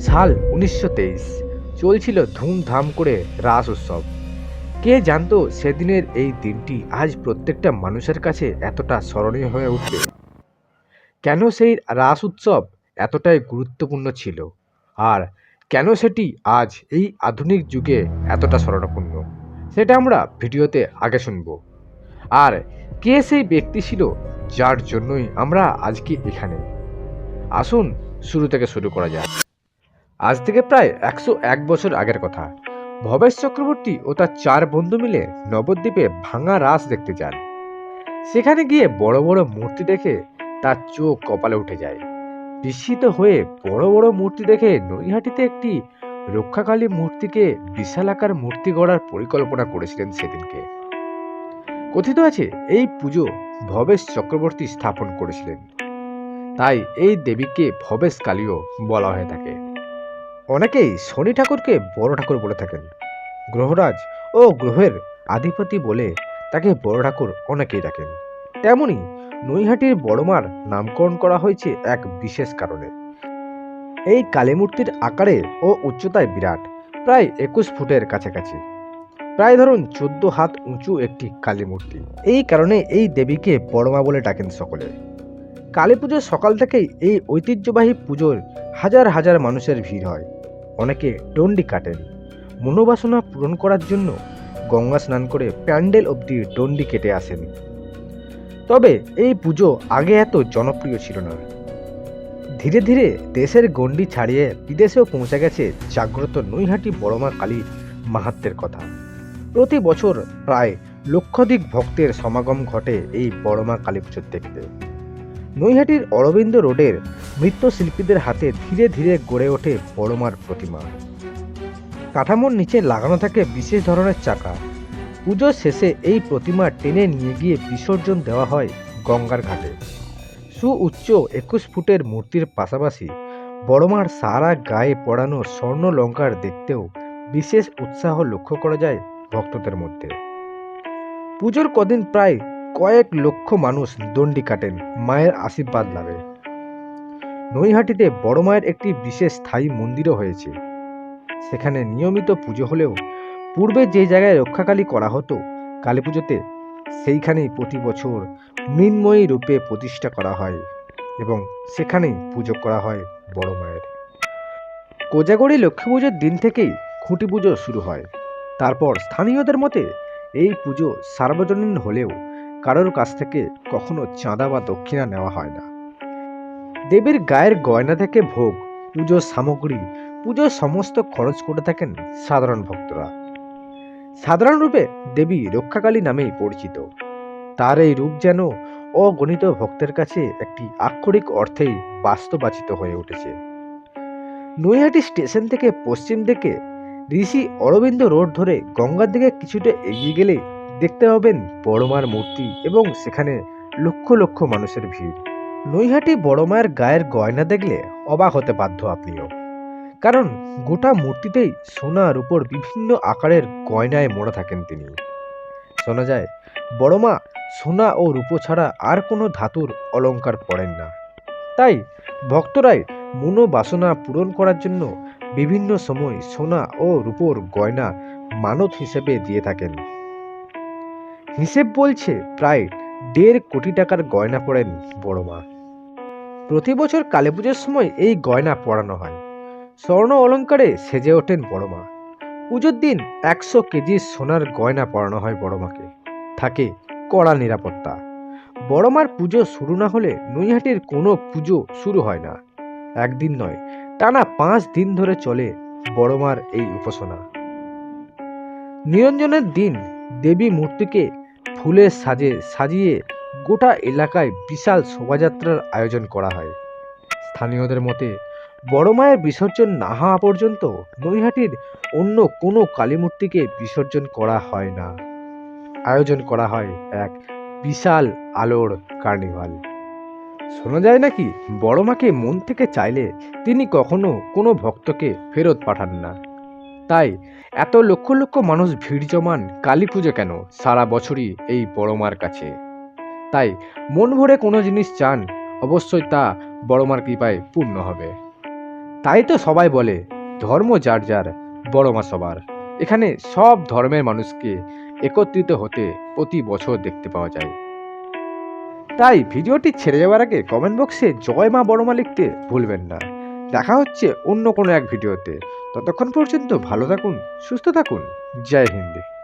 সাল উনিশশো তেইশ। চলছিল ধুমধাম করে রাস উৎসব। কে জানতো সেদিনের এই দিনটি আজ প্রত্যেকটা মানুষের কাছে এতটা স্মরণীয় হয়ে উঠবে? কেন সেই রাস উৎসব এতটাই গুরুত্বপূর্ণ ছিল? আর কেন সেটি আজ এই আধুনিক যুগে এতটা স্মরণপূর্ণ সেটা আমরা ভিডিওতে আগে শুনব। আর কে সেই ব্যক্তি ছিল যার জন্যই আমরা আজকে এখানে? আসুন শুরু থেকে শুরু করা যাক। আজ থেকে প্রায় একশো এক বছর আগের কথা। ভবেশ চক্রবর্তী ও তার চার বন্ধু মিলে নবদ্বীপে ভাঙা রাস দেখতে যান। সেখানে গিয়ে বড় বড় মূর্তি দেখে তার চোখ কপালে উঠে যায়। বিস্মিত হয়ে বড় বড় মূর্তি দেখে নৈহাটিতে একটি রক্ষাকালী মূর্তিকে বিশালাকার মূর্তি গড়ার পরিকল্পনা করেছিলেন সেদিনকে। কথিত আছে, এই পুজো ভবেশ চক্রবর্তী স্থাপন করেছিলেন। তাই এই দেবীকে ভবেশ কালীও বলা হয়ে থাকে। অনেকেই শনি ঠাকুরকে বড় ঠাকুর বলে থাকেন। গ্রহরাজ ও গ্রহের আধিপতি বলে তাকে বড় ঠাকুর অনেকেই ডাকেন। তেমনি নৈহাটির বড়মার নামকরণ করা হয়েছে এক বিশেষ কারণে। এই কালীমূর্তির আকারে ও উচ্চতায় বিরাট, প্রায় একুশ ফুটের কাছাকাছি। প্রায় ধরুন চোদ্দ হাত উঁচু একটি কালী মূর্তি। এই কারণে এই দেবীকে বড়মা বলে ডাকেন সকলে। কালী পুজোর সকাল থেকেই এই ঐতিহ্যবাহী পুজোর হাজার হাজার মানুষের ভিড় হয়। অনেকে ডন্ডি কাটেন। মনোবাসনা পূরণ করার জন্য গঙ্গা স্নান করে প্যান্ডেল অবধি ডন্ডি কেটে আসেন। তবে এই পুজো আগে এত জনপ্রিয় ছিল না। ধীরে ধীরে দেশের গণ্ডি ছাড়িয়ে বিদেশেও পৌঁছে গেছে জাগ্রত নৈহাটি বড়মা কালীর মাহাত্মের কথা। প্রতি বছর প্রায় লক্ষাধিক ভক্তের সমাগম ঘটে এই বড়মা কালী পুজোর দেখতে। নৈহাটির অরবিন্দ রোডের নৃত্যশিল্পীদের হাতে ধীরে ধীরে গড়ে ওঠে বড়মার প্রতিমা। কাঠামোর নিচে লাগানো থাকে বিশেষ ধরনের চাকা। পুজোর শেষে এই প্রতিমা টেনে নিয়ে গিয়ে বিসর্জন দেওয়া হয় গঙ্গার ঘাটে। সুউচ্চ একুশ ফুটের মূর্তির পাশাপাশি বড়মার সারা গায়ে পড়ানো স্বর্ণ লঙ্কার দেখতেও বিশেষ উৎসাহ লক্ষ্য করা যায় ভক্তদের মধ্যে। পুজোর কদিন প্রায় কয়েক লক্ষ মানুষ দণ্ডি কাটেন মায়ের আশীর্বাদ লাভে। নৈহাটিতে বড় মায়ের একটি বিশেষ স্থায়ী মন্দিরও হয়েছে। সেখানে নিয়মিত পুজো হলেও পূর্বে যে জায়গায় রক্ষাকালী করা হতো, কালী পুজোতে সেইখানেই প্রতি বছর মৃন্ময়ী রূপে প্রতিষ্ঠা করা হয় এবং সেখানেই পুজো করা হয় বড় মায়ের। কোজাগরি লক্ষ্মী পুজোর দিন থেকেই খুঁটি পুজো শুরু হয়। তারপর স্থানীয়দের মতে এই পুজো সার্বজনীন হলেও কারোর কাছ থেকে কখনো চাঁদা বা দক্ষিণা নেওয়া হয় না। দেবীর গায়ের গয়না থেকে ভোগ, পুজোর সামগ্রী, পুজোর সমস্ত খরচ করে থাকেন সাধারণ ভক্তরা। সাধারণ রূপে দেবী রক্ষাকালী নামেই পরিচিত। তার এই রূপ যেন অগণিত ভক্তের কাছে একটি আক্ষরিক অর্থেই বাস্তবাচিত হয়ে উঠেছে। নৈহাটি স্টেশন থেকে পশ্চিম দিকে ঋষি অরবিন্দ রোড ধরে গঙ্গার দিকে কিছুটা এগিয়ে গেলে দেখতে পাবেন বড়মার মূর্তি এবং সেখানে লক্ষ লক্ষ মানুষের ভিড়। নৈহাটি বড়মায়ের গায়ের গয়না দেখলে অবাক হতে বাধ্য আপনিও। কারণ গোটা মূর্তিতেই সোনার উপর বিভিন্ন আকারের গয়নায় মোড়া থাকেন তিনি। শোনা যায় বড়মা সোনা ও রূপো ছাড়া আর কোনো ধাতুর অলংকার পড়েন না। তাই ভক্তরাই মনোবাসনা পূরণ করার জন্য বিভিন্ন সময় সোনা ও রূপোর গয়না মানত হিসেবে দিয়ে থাকেন। হিসেব বলছে প্রায় দেড় কোটি টাকার গয়না পড়েন বড়মা প্রতি বছর কালী পুজোর সময় এই গয়না পরানো হয়। স্বর্ণ অলঙ্কারে সেজে ওঠেন বড় মা। পুজোর দিন একশো কেজি সোনার গয়না পরানো হয় বড়মাকে থাকে কড়া নিরাপত্তা। বড়মার পুজো শুরু না হলে নৈহাটির কোনো পুজো শুরু হয় না। একদিন নয়, টানা পাঁচ দিন ধরে চলে বড়মার এই উপাসনা। নিরঞ্জনের দিন দেবী মূর্তিকে ফুলের সাজে, সাজিয়ে গোটা এলাকায় বিশাল শোভাযাত্রার আয়োজন করা হয়। স্থানীয়দের মতে, বড় মায়ের বিসর্জন না হওয়া পর্যন্ত নৈহাটির অন্য কোনো কালীমূর্তিকে বিসর্জন করা হয় না। আয়োজন করা হয় এক বিশাল আলোর কার্নিভাল। শোনা যায় নাকি, বড় মাকে মন থেকে চাইলে তিনি কখনো কোনো ভক্তকে ফেরত পাঠান না। তাই এত লক্ষ লক্ষ মানুষ ভিড় জমান কালী পুজো কেন সারা বছরই এই বড় মার কাছে? তাই মন ভরে কোনো জিনিস চান, অবশ্যই তা বড় মার কৃপায় পূর্ণ হবে। তাই তো সবাই বলে, ধর্ম যার যার বড় মা সবার। এখানে সব ধর্মের মানুষকে একত্রিত হতে প্রতি বছর দেখতে পাওয়া যায়। তাই ভিডিওটি ছেড়ে যাওয়ার আগে কমেন্ট বক্সে জয় মা বড় মা লিখতে ভুলবেন না। দেখা হচ্ছে অন্য কোনো এক ভিডিওতে। ততক্ষণ পর্যন্ত ভালো থাকুন, সুস্থ থাকুন। জয় হিন্দ।